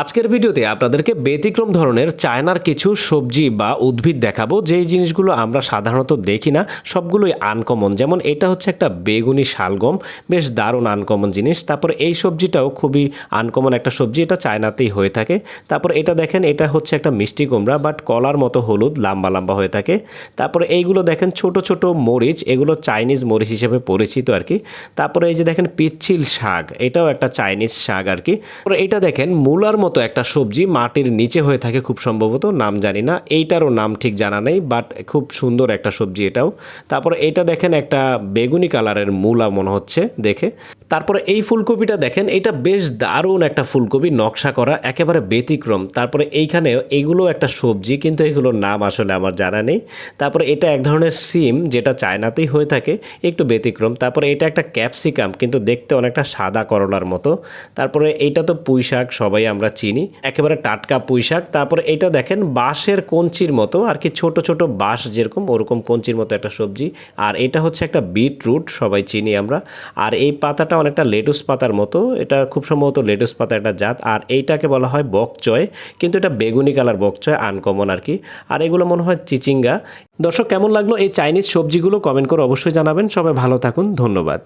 আজকের ভিডিওতে আপনাদেরকে ব্যতিক্রম ধরনের চায়নার কিছু সবজি বা উদ্ভিদ দেখাবো। যেই জিনিসগুলো আমরা সাধারণত দেখি না, সবগুলোই আনকমন যেমন এটা হচ্ছে একটা বেগুনি শালগম, বেশ দারুণ আনকমন জিনিস। তারপর এই সবজিটাও খুবই আনকমন একটা সবজি, এটা চায়নাতেই হয়ে থাকে। তারপর এটা দেখেন, এটা হচ্ছে একটা মিষ্টি কুমড়া বাট কলার মতো হলুদ, লম্বা লম্বা হয়ে থাকে। তারপরে এইগুলো দেখেন, ছোট ছোট মরিচ, এগুলো চাইনিজ মরিচ হিসেবে পরিচিত আর কি তারপরে এই যে দেখেন, পিচ্ছিল শাক, এটাও একটা চাইনিজ শাক আর কি এটা দেখেন, মূলার মতো একটা সবজি মাটির নিচে হয়ে থাকে খুব সম্ভবত, নাম জানি না। এইটারও নাম ঠিক জানা নেই বাট খুব সুন্দর একটা সবজি এটাও। তারপর এটা দেখেন একটা বেগুনি কালারের মূলা মনে হচ্ছে দেখে। তারপরে এই ফুলকপিটা দেখেন, এটা বেশ দারুণ একটা ফুলকপি, নকশা করা, একেবারে ব্যতিক্রম। তারপরে এইখানে এইগুলো একটা সবজি, কিন্তু এগুলোর নাম আসলে আমার জানা নেই। তারপরে এটা এক ধরনের সিম, যেটা চায়নাতেই হয়ে থাকে, একটু ব্যতিক্রম। তারপরে এটা একটা ক্যাপসিকাম, কিন্তু দেখতে অনেকটা সাদা করলার মতো। তারপরে এইটা তো পুঁই শাক, সবাই আমরা চিনি, একেবারে টাটকা পুঁই শাক। তারপরে এটা দেখেন, বাঁশের কঞ্চির মতো, আর কি ছোট ছোট বাঁশ যেরকম, ওরকম কঞ্চির মতো একটা সবজি। আর এটা হচ্ছে একটা বিটরুট, সবাই চিনি আমরা। আর এই পাতাটা অনেকটা লেটুস পাতার মতো। এটা খুব সম্ভবত লেটুস পাতা একটা জাত। আর এইটাকে বলা হয় বকচয় কিন্তু এটা বেগুনি কালার বকচয় আনকমন আর কি। আর এগুলো মনে হয় চিচিঙ্গা। দর্শক, কেমন লাগল এই চাইনিজ সবজিগুলো? কমেন্ট করে অবশ্যই জানাবেন। সবাই ভালো থাকুন। ধন্যবাদ।